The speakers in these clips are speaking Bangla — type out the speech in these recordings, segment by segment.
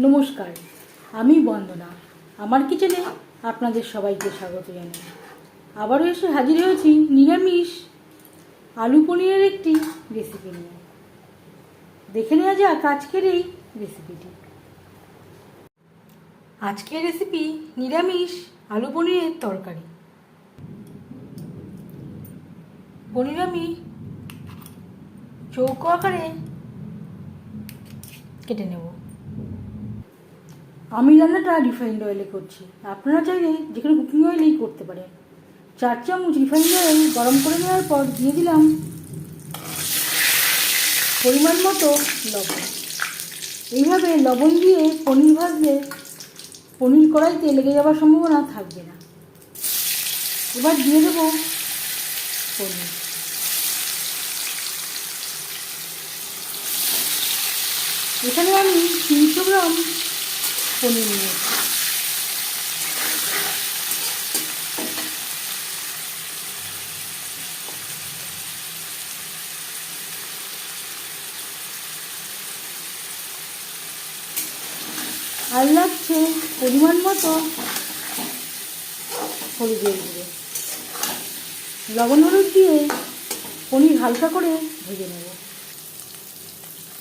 নমস্কার, আমি বন্দনা। আমার কিচেনে আপনাদের সবাইকে স্বাগত জানাই। আবারও এসে হাজির হয়েছি নিরামিষ আলু পনিরের একটি রেসিপি নিয়ে। দেখে নেওয়া যাক আজকের এই রেসিপিটি আজকের রেসিপি নিরামিষ আলু পনিরের তরকারি। পনির আমি চৌকো আকারে কেটে নেব। আমি রান্নাটা রিফাইন্ড অয়েলে করছি। আপনারা চাইলে যে কোনো কুকিং অয়েলেই করতে পারেন। চার চামচ রিফাইন্ড অয়েল গরম করে নেওয়ার পর দিয়ে দিলাম পরিমাণ মতো লবণ। এইভাবে লবণ দিয়ে পনির ভাজলে পনির কড়াইতে লেগে যাওয়ার সম্ভাবনা থাকবে না। এবার দিয়ে দেবো পনির। এখানে আমি তিনশো গ্রাম পনির নিয়েছি আর লাগছে পরিমাণ মতো হলুদের গুঁড়ো লবণ হলুদ দিয়ে পনির হালকা করে ভেজে নেব।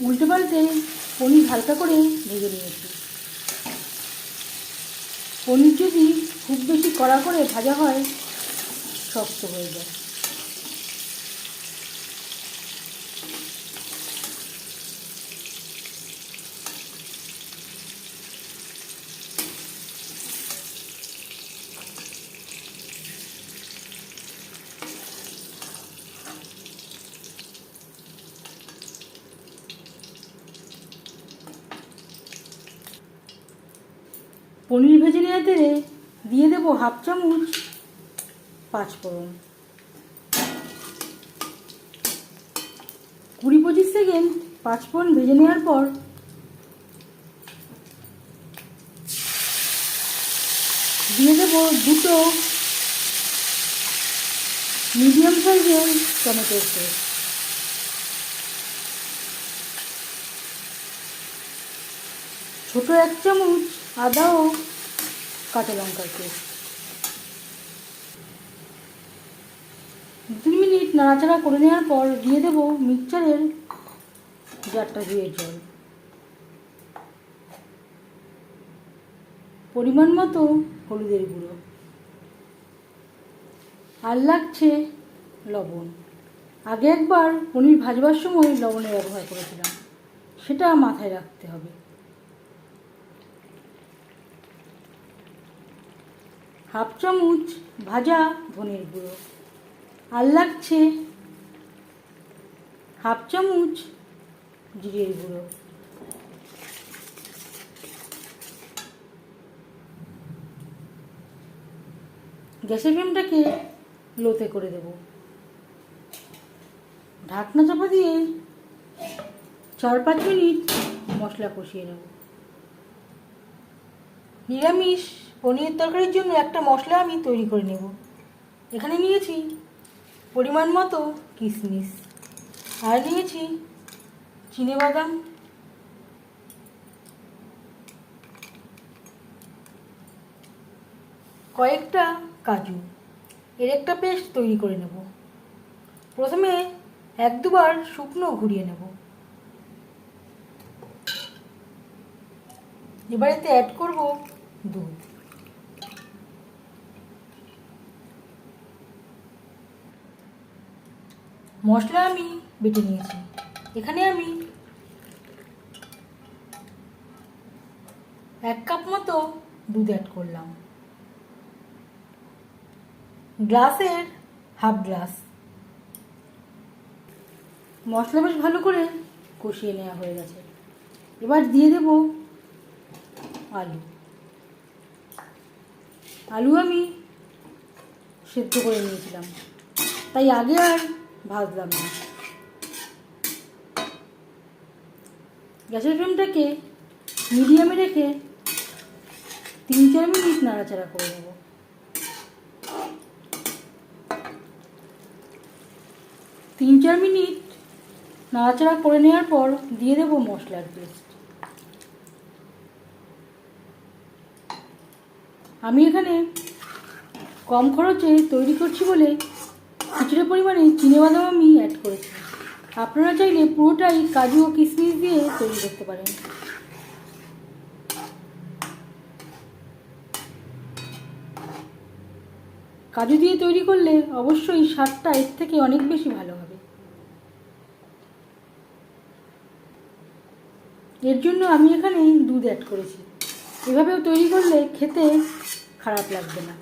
উল্টে পাল্টে পনির হালকা করে ভেজে নিয়েছি। পনির যদি খুব বেশি কড়া করে ভাজা হয় শক্ত হয়ে যায়। পনির ভেজে নেওয়া তেলে দিয়ে দেবো হাফ চামচ পাঁচ ফোড়ন। কুড়ি পঁচিশ সেকেন্ড পাঁচ ফোড়ন ভেজে নেওয়ার পর দিয়ে দেবো দুটো মিডিয়াম সাইজের টমেটো পেস্ট ছোট এক চামচ আদা ও কাঁচা লঙ্কার পেস্ট। দু তিন মিনিট নাড়াচাড়া করে নেওয়ার পর দিয়ে দেবো মিক্সচারের জারটা ধুয়ে জল। পরিমাণ মতো হলুদের গুঁড়ো। আর লাগছে লবণ। আগে একবার পনির ভাজবার সময় লবণের ব্যবহার করেছিলাম। সেটা মাথায় রাখতে হবে। হাফ চামচ ভাজা ধনের গুঁড়ো। আর লাগছে হাফ চামচ জিরের গুঁড়ো। গ্যাসের ফ্লেমটাকে লোতে করে দেব। ঢাকনা চাপা দিয়ে চার পাঁচ মিনিট মশলা কষিয়ে নেব। নিরামিষ পনির তরকারির জন্য একটা মশলা আমি তৈরি করে নেব। এখানে নিয়েছি পরিমাণ মতো কিশমিশ আর নিয়েছি বাদাম। কয়েকটা কাজু। এর একটা পেস্ট তৈরি করে নেব। প্রথমে এক দুবার শুকনো ঘুরিয়ে নেব। এবারেতে অ্যাড করব দুধ। মশলা আমি বেটে নিয়েছি। এখানে আমি এক কাপ মতো দুধ অ্যাড করলাম। গ্লাসের হাফ গ্লাস মশলা বেশ ভালো করে কষিয়ে নেওয়া হয়ে গেছে। এবার দিয়ে দেব আলু। আলু আমি সেদ্ধ করে নিয়েছিলাম। তাই আগে আর ভাজলাম না। গ্যাসের ফ্লেমটাকে মিডিয়ামে রেখে তিন চার মিনিট নাড়াচাড়া করে নেব। তিন চার মিনিট নাড়াচাড়া করে নেওয়ার পর দিয়ে দেবো মশলার পেস্ট। আমি এখানে কম খরচে তৈরি করছি বলে কিছুটা পরিমাণে চিনেবাদাম আমি অ্যাড করেছি। আপনারা চাইলে পুরোটাই কাজু ও কিশমিশ দিয়ে তৈরি করতে পারেন। কাজু দিয়ে তৈরি করলে অবশ্যই স্বাদটা এর থেকে অনেক বেশি ভালো হবে। এর জন্য আমি এখানে দুধ অ্যাড করেছি। এভাবেও তৈরি করলে খেতে খারাপ লাগবে না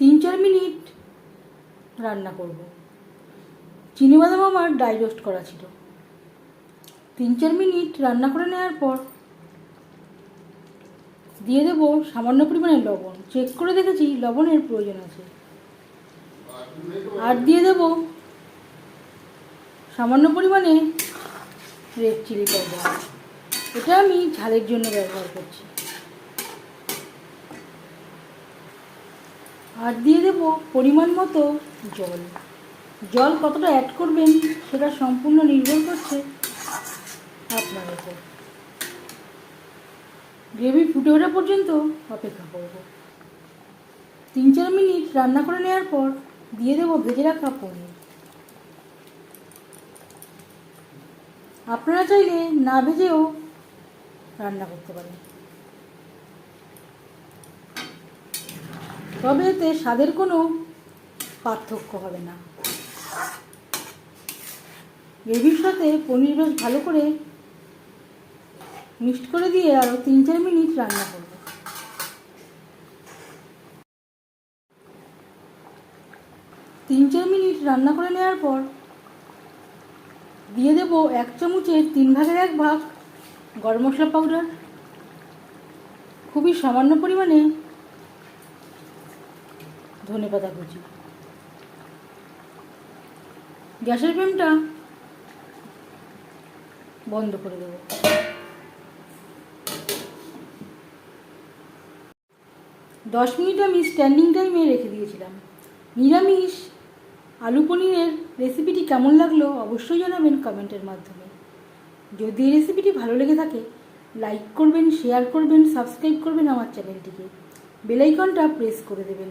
তিন চার মিনিট রান্না করব। চিনিবাদাম আমার ডাই রোস্ট করা ছিল। তিন চার মিনিট রান্না করে নেওয়ার পর দিয়ে দেবো সামান্য পরিমাণে লবণ। চেক করে দেখেছি লবণের প্রয়োজন আছে। আর দিয়ে দেব সামান্য পরিমাণে রেড চিলি পাউডার এটা আমি ঝালের জন্য ব্যবহার করছি। আর দিয়ে দেব পরিমাণ মতো জল। জল কতটা অ্যাড করবেন সেটা সম্পূর্ণ নির্ভর করছে আপনার উপর। গ্রেভি ফুটে ওঠা পর্যন্ত অপেক্ষা করব। তিন চার মিনিট রান্না করে নেওয়ার পর দিয়ে দেবো ভেজে রাখা পনির। আপনারা চাইলে না ভেজেও রান্না করতে পারেন। তবে এতে স্বাদের কোনো পার্থক্য হবে না। গ্রেভির সাথে পনির বেশ ভালো করে মিক্সড করে দিয়ে আরও তিন চার মিনিট রান্না করব। তিন চার মিনিট রান্না করে নেওয়ার পর দিয়ে দেব এক চামচের তিন ভাগের এক ভাগ গরম মশলা পাউডার। খুবই সামান্য পরিমাণে ধনে পাতা কুচি। গ্যাসের ফ্লেমটা বন্ধ করে দেবো। দশ মিনিট আমি স্ট্যান্ডিং টাইমে রেখে দিয়েছিলাম। নিরামিষ আলু পনিরের রেসিপিটি কেমন লাগল অবশ্যই জানাবেন কমেন্টের মাধ্যমে। যদি এই রেসিপিটি ভালো লেগে থাকে লাইক করবেন শেয়ার করবেন সাবস্ক্রাইব করবেন আমার চ্যানেলটিকে বেলাইকনটা প্রেস করে দেবেন।